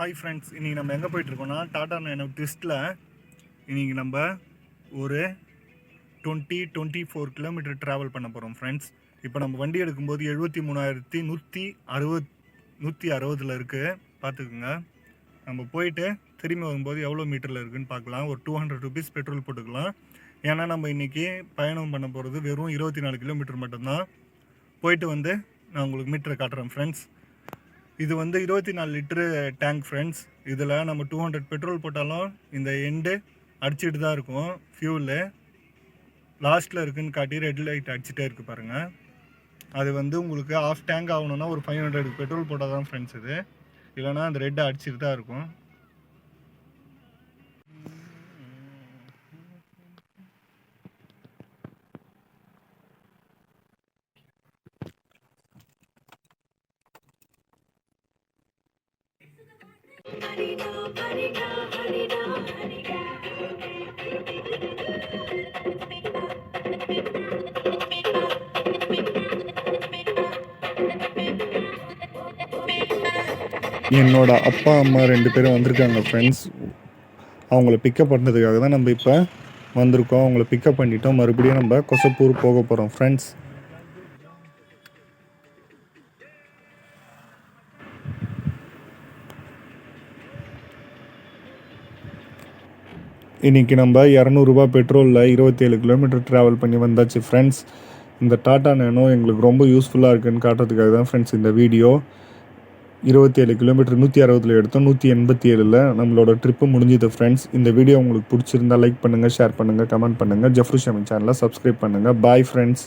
Hi friends இன்றைக்கி நம்ம எங்கே போயிட்டுருக்கோம்னா டாடா நேனோ ட்விஸ்ட்டில் இன்றைக்கி நம்ம ஒரு twenty twenty four kilometer travel பண்ண போகிறோம் ஃப்ரெண்ட்ஸ் இப்போ நம்ம வண்டி எடுக்கும்போது எழுபத்தி மூணாயிரத்தி நூற்றி அறுபத் நூற்றி அறுபதில் இருக்குது பார்த்துக்குங்க. நம்ம போயிட்டு திரும்பி வரும்போது எவ்வளோ மீட்டரில் இருக்குன்னு பார்க்கலாம். ஒரு டூ ஹண்ட்ரட் ருபீஸ் பெட்ரோல் போட்டுக்கலாம். ஏன்னா நம்ம இன்றைக்கி பயணம் பண்ண போகிறது வெறும் இருபத்தி நாலு கிலோமீட்டர் மட்டும்தான். போயிட்டு வந்து நான் உங்களுக்கு மீட்டரை காட்டுறேன் ஃப்ரெண்ட்ஸ் இது வந்து இருபத்தி நாலு லிட்டரு டேங்க் ஃப்ரெண்ட்ஸ் இதில் நம்ம டூ ஹண்ட்ரட் பெட்ரோல் போட்டாலும் இந்த எண்டு அடிச்சிட்டு தான் இருக்கும். ஃபியூலு லாஸ்ட்டில் இருக்குன்னு காட்டி ரெட் லைட் அடிச்சிட்டே இருக்குது பாருங்கள் அது வந்து உங்களுக்கு ஆஃப் டேங்க் ஆகணுன்னா ஒரு ஃபைவ் ஹண்ட்ரட் பெட்ரோல் போட்டால் தான் ஃப்ரெண்ட்ஸ் இது. இல்லைனா அந்த ரெட்டை அடிச்சிட்டு தான் இருக்கும். என்னோட அப்பா அம்மா ரெண்டு பேரும் வந்திருக்காங்க ஃப்ரெண்ட்ஸ் அவங்கள பிக்கப் பண்ணுறதுக்காக தான் நம்ம இப்போ வந்திருக்கோம். அவங்கள பிக்கப் பண்ணிட்டோம். மறுபடியும் நம்ம கொசப்பூர் போக போகிறோம் ஃப்ரெண்ட்ஸ் இன்றைக்கி நம்ம இரநூறுபா பெட்ரோலில் இருபத்தேழு கிலோமீட்டர் ட்ராவல் பண்ணி வந்தாச்சு ஃப்ரெண்ட்ஸ் இந்த டாட்டா நேனோ எங்களுக்கு ரொம்ப யூஸ்ஃபுல்லாக இருக்குன்னு காட்டுறதுக்காக தான் ஃப்ரெண்ட்ஸ் இந்த வீடியோ இருபத்தேழு கிலோமீட்டர் நூற்றி அறுபதில் எடுத்தோம் நூற்றி எண்பத்தி ஏழில் நம்மளோட ட்ரிப்பு முடிஞ்சது ஃப்ரெண்ட்ஸ் இந்த வீடியோ உங்களுக்கு பிடிச்சிருந்தா லைக் பண்ணுங்கள் ஷேர் பண்ணுங்கள் கமெண்ட் பண்ணுங்கள் ஜஃப்ரு ஷமி சேனலை சப்ஸ்கிரைப் பண்ணுங்கள் பாய் ஃப்ரெண்ட்ஸ்